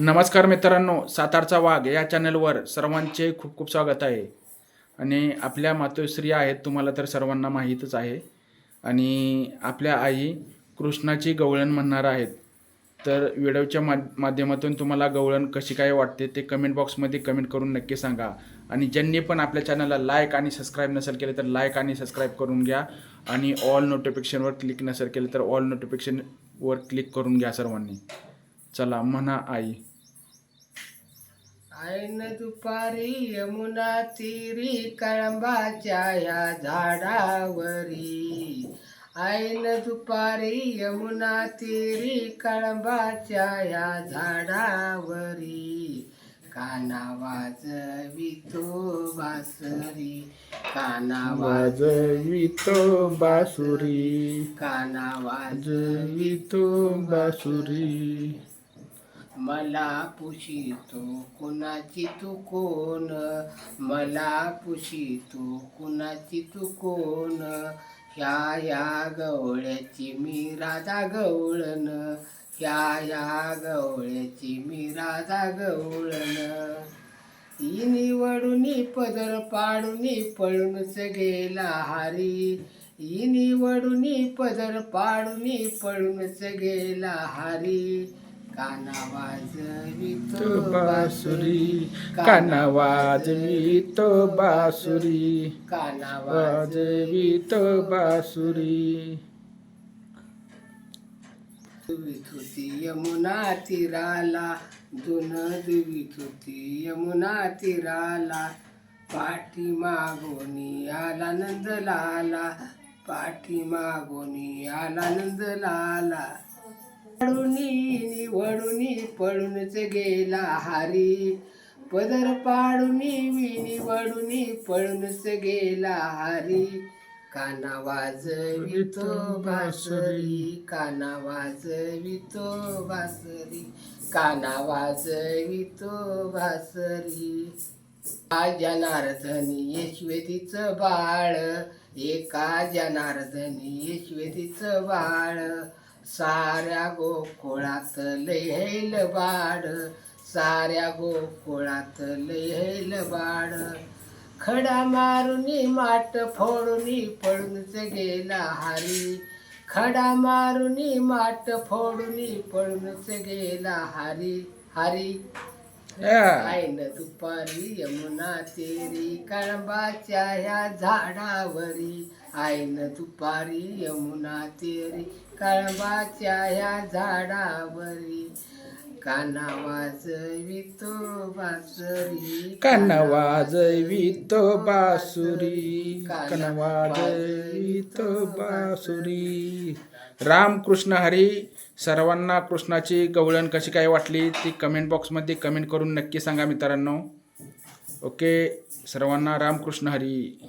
नमस्कार मित्रांनो सातारचा वाघ या चॅनलवर सर्वांचे खूप खूप स्वागत आहे. आणि आपल्या मातोश्री आहेत तुम्हाला तर सर्वांना माहीतच आहे. आणि आपल्या आई कृष्णाची गवळण म्हणणार आहेत. तर व्हिडिओच्या मा माध्यमातून तुम्हाला गवळण कशी काय वाटते ते कमेंट बॉक्समध्ये कमेंट करून नक्की सांगा. आणि ज्यांनी पण आपल्या चॅनलला लाईक आणि सबस्क्राईब नसेल केले तर लाईक आणि सबस्क्राईब करून घ्या. आणि ऑल नोटिफिकेशनवर क्लिक नसेल केलं तर ऑल नोटिफिकेशनवर क्लिक करून घ्या सर्वांनी. चला म्हणा आई. ऐन दुपारी यमुना तिरी कळंबाच्या या झाडावरी. ऐन दुपारी यमुना तिरी कळंबाच्या या झाडावरी. काना वाजवितो बासरी काना वाज वाजवितो बासुरी. काना वाज वाजवितो बासुरी. मला पुशितो कुणाची तू कोण? मला पुशितो कुणाची तू कोण? ह्या या गवळ्याची मी राधा गवळण. ह्या या गवळ्याची मी राधा गवळण. ही निवडून पदर पाडून पळूनच गेला हारी. ई निवडून पदर पाडूनी पळूनच गेला हारी. काना वाजवितो बासुरी काना वाजवितो बासुरी काना वाजवितो बासुरी दुवित होती यमुना तीराला दुन दुवित होती यमुना तीराला पाठी मागोनी आला नंद लाला पाठी मागोनी आला नंद लाला. पळूनी निवडूनी पळूनच गेला हारी. पदर पाडूनी निवडूनी पळूनच गेला हारी. काना वाजवितो बासरी काना वाजवितो बासरी काना वाजवितो बासरी. एका जनार्दनी यशवेदीचं बाळ एका जनार्दनी यशवेदीचं बाळ. साऱ्या गोकुळात लयेल बाड साऱ्या गोकुळात लयेल बाड खडा मारुनी माट फोडूनी पळूनच गेला हारी. खडा मारुनी माट फोडूनी पळूनच गेला हारी. हारी. दुपारी यमुना तेरी कळंबाच्या ह्या झाडावरी. आईन दुपारी यमुना तेरी कळंबाच्या ह्या झाडावरी. काना वाजवितो बासरी काना वाजवितो बासुरी काना वाजवितो बासुरी. राम कृष्ण हरी सर्वांना कृष्णाची गवळण कशी काय वाटली ती कमेंट बॉक्समध्ये कमेंट करून नक्की सांगा मित्रांनो. ओके सर्वांना रामकृष्ण हरी.